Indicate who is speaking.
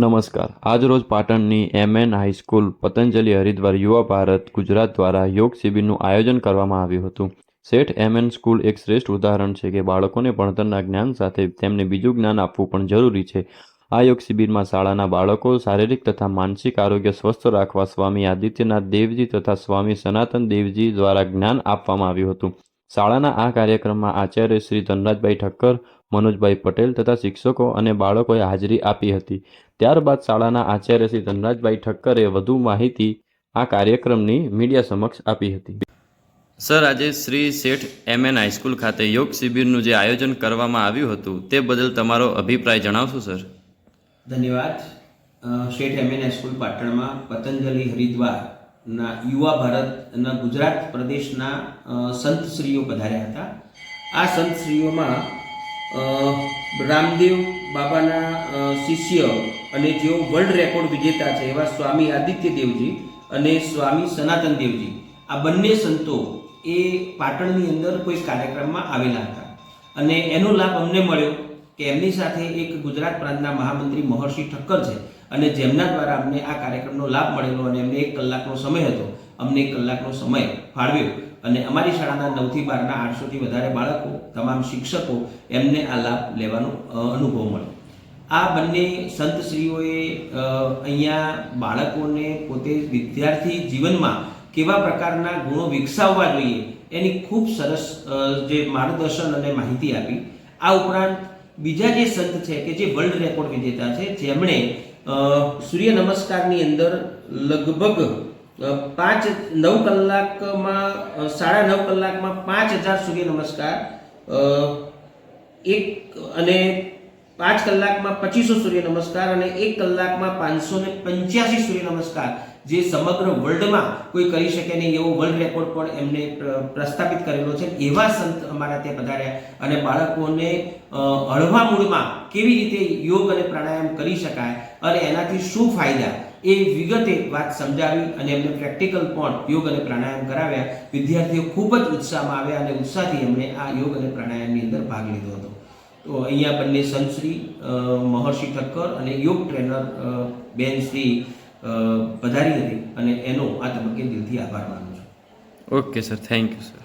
Speaker 1: નમસ્કાર. આજરોજ પાટણની M N high school Patanjali Haridwar Yuva Bharat Gujarat દ્વારા યોગ શિબિરનું આયોજન કરવામાં આવ્યું હતું. શેઠ એમ એન સ્કૂલ એક શ્રેષ્ઠ ઉદાહરણ છે કે બાળકોને ભણતરના જ્ઞાન સાથે તેમને બીજું જ્ઞાન આપવું પણ જરૂરી છે. આ યોગ શિબિરમાં શાળાના બાળકો શારીરિક તથા માનસિક આરોગ્ય સ્વસ્થ રાખવા સ્વામી આદિત્યનાથ દેવજી તથા સ્વામી સનાતન દેવજી દ્વારા જ્ઞાન આપવામાં આવ્યું હતું. શાળાના આ કાર્યક્રમમાં આચાર્ય શ્રી ધનરાજભાઈ ઠક્કર મનોજભાઈ પટેલ તથા શિક્ષકો અને બાળકોએ હાજરી આપી હતી. ત્યારબાદ શાળાના આચાર્ય શ્રી ધનરાજભાઈ ઠક્કરે વધુ માહિતી આ કાર્યક્રમની મીડિયા સમક્ષ આપી હતી. સર આજે શ્રી શેઠ એમ એન હાઈસ્કૂલ ખાતે યોગ શિબિરનું જે આયોજન કરવામાં આવ્યું હતું તે બદલ તમારો અભિપ્રાય જણાવશો સર?
Speaker 2: ધન્યવાદ. શેઠ એમએન હાઈસ્કૂલ પાટણમાં પતંજલિ હરિદ્વારના યુવા ભારતના ગુજરાત પ્રદેશના સંતશ્રીઓ પધાર્યા હતા. આ સંતશ્રીઓમાં રામદેવ બાબાના શિષ્ય અને જેઓ વર્લ્ડ રેકોર્ડ વિજેતા છે એવા સ્વામી આદિત્ય દેવજી અને સ્વામી સનાતન દેવજી. આ બંને સંતો એ પાટણની અંદર કોઈ કાર્યક્રમમાં આવેલા હતા. અને એનો લાભ અમને મળ્યો કે એમની સાથે એક ગુજરાત પ્રાંતના મહામંત્રી મહર્ષિ ઠક્કર છે અને જેમના દ્વારા અમને આ કાર્યક્રમનો લાભ મળેલો અને એમને એક કલાકનો સમય હતો. અમને એક કલાકનો સમય ફાળવ્યો. અને અમારી શાળાના નવથી બારના આઠસોથી વધારે બાળકો, તમામ શિક્ષકો એમને આ લાભ લેવાનો અનુભવ મળ્યો. આ બંને સંતશ્રીઓએ અહીંયા બાળકોને પોતે વિદ્યાર્થી જીવનમાં કેવા પ્રકારના ગુણો વિકસાવવા જોઈએ, એની ખૂબ સરસ જે માર્ગદર્શન અને માહિતી આપી. આ ઉપરાંત બીજા જે સંત છે કે જે વર્લ્ડ રેકોર્ડ વિજેતા છે, જેમણે સૂર્ય નમસ્કારની અંદર લગભગ પાંચ નવ કલાકમાં સાડા નવ કલાકમાં પાંચ હજાર સૂર્ય નમસ્કાર. એક અને પાંચ કલાકમાં પચીસો સૂર્ય નમસ્કાર અને એક કલાકમાં પાંચસો ને પંચ્યાસી સૂર્ય નમસ્કાર. જે સમગ્ર વર્લ્ડમાં કોઈ કરી શકે નહીં એવો વર્લ્ડ રેકોર્ડ પણ એમને પ્ર- પ્રસ્થાપિત કરેલો છે. એવા સંત અમારા ત્યાં પધાર્યા અને બાળકોને હળવા મૂળમાં કેવી રીતે યોગ અને પ્રાણાયામ કરી શકાય અને એનાથી શું ફાયદા? એ વિગતે વાત સમજાવી અને એમને પ્રેક્ટિકલ પણ યોગ અને પ્રાણાયામ કરાવ્યા. વિદ્યાર્થીઓ ખૂબ જ ઉત્સાહમાં આવ્યા અને ઉત્સાહથી એમણે આ યોગ અને પ્રાણાયામની અંદર ભાગ લીધો હતો. તો અહીંયા બંને સંશ્રી મહર્ષિ ઠક્કર અને યોગ ટ્રેનર બેન શ્રી પધારી હતી અને એનો આ તબક્કે દિલથી આભાર માનું છું.
Speaker 1: Okay sir thank you sir